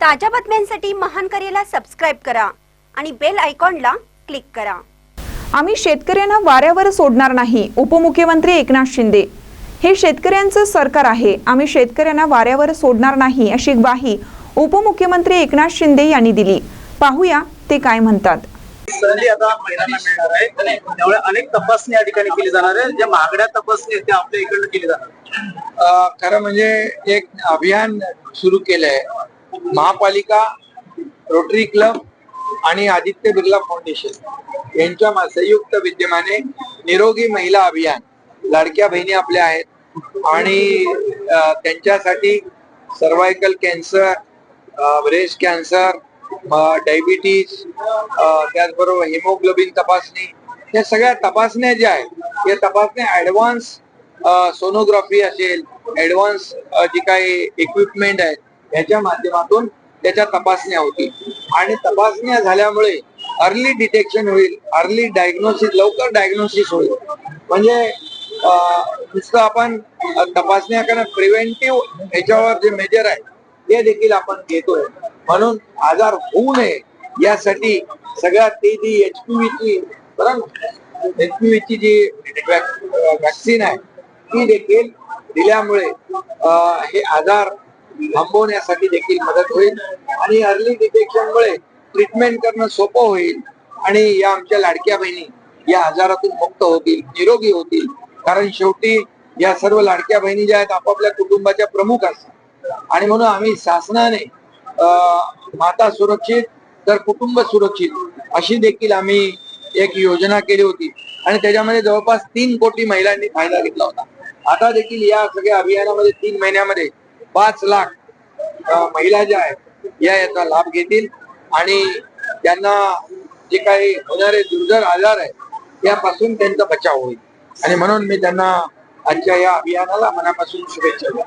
ताज्या बातम्यांसाठी महान करेला सबस्क्राईब करा आणि बेल आयकॉनला क्लिक करा. आम्ही शेतकऱ्यांना वाऱ्यावर सोडणार नाही उपमुख्यमंत्री एकनाथ शिंदे. हे शेतकऱ्यांचं सरकार आहे आम्ही शेतकऱ्यांना वाऱ्यावर सोडणार नाही अशी ग्वाही उपमुख्यमंत्री एकनाथ शिंदे यांनी दिली. पाहूया ते काय म्हणतात. संधी आता महिलांना मिळणार आहे. त्यामुळे अनेक तपासणी या ठिकाणी केली जाणार आहे. ज्या महागड्या तपासणी आहेत त्या आपल्या इकडनं केली जाणार खरं म्हणजे एक अभियान सुरू केलंय. महापालिका रोटरी क्लब आणि आदित्य बिर्ला फाउंडेशन यांच्या संयुक्त विद्यमाने निरोगी महिला अभियान लाडक्या बहिणी आपल्या आहेत. आणि त्यांच्यासाठी cervical cancer breast cancer diabetes त्याचबरोबर हिमोग्लोबिन तपासणी या सगळ्या तपासण्या ज्या आहेत या तपासण्या ऍडव्हान्स सोनोग्राफी असेल ॲडव्हान्स जी काही इक्विपमेंट आहेत याच्या माध्यमातून त्याच्या तपासण्या होतील. आणि तपासण्या झाल्यामुळे अर्ली डिटेक्शन होईल अर्ली डायग्नोसिस लवकर डायग्नोसिस होईल. म्हणजे नुसतं आपण तपासण्या करणं प्रिव्हेंटिव्ह याच्यावर जे मेजर आहे ते देखील आपण घेतोय म्हणून आजार होऊ नये यासाठी सगळ्यात ती जी एच पी ची एच पी ची जी वॅक्सिन आहे ती देखील दिल्यामुळे हे आजार थांबवण्यासाठी देखील मदत होईल आणि अर्ली डिटेक्शन मुळे ट्रीटमेंट करणं सोपं होईल. आणि या आमच्या लाडक्या बहिणी या आजारातून मुक्त होतील निरोगी होतील. कारण शेवटी या सर्व लाडक्या बहिणी ज्या आहेत आपापल्या कुटुंबाच्या प्रमुख असतात. आणि म्हणून आम्ही शासनाने माता सुरक्षित तर कुटुंब सुरक्षित अशी देखील आम्ही एक योजना केली होती. आणि त्याच्यामध्ये जवळपास तीन कोटी महिलांनी फायदा घेतला होता. आता देखील या सगळ्या अभियानामध्ये तीन महिन्यामध्ये पाच लाख महिला ज्या आहेत या याचा लाभ घेतील. आणि त्यांना जे काही होणारे दुर्धर आजार आहेत यापासून त्यांचा बचाव होईल. आणि म्हणून मी त्यांना आजच्या या अभियानाला मनापासून शुभेच्छा देतो.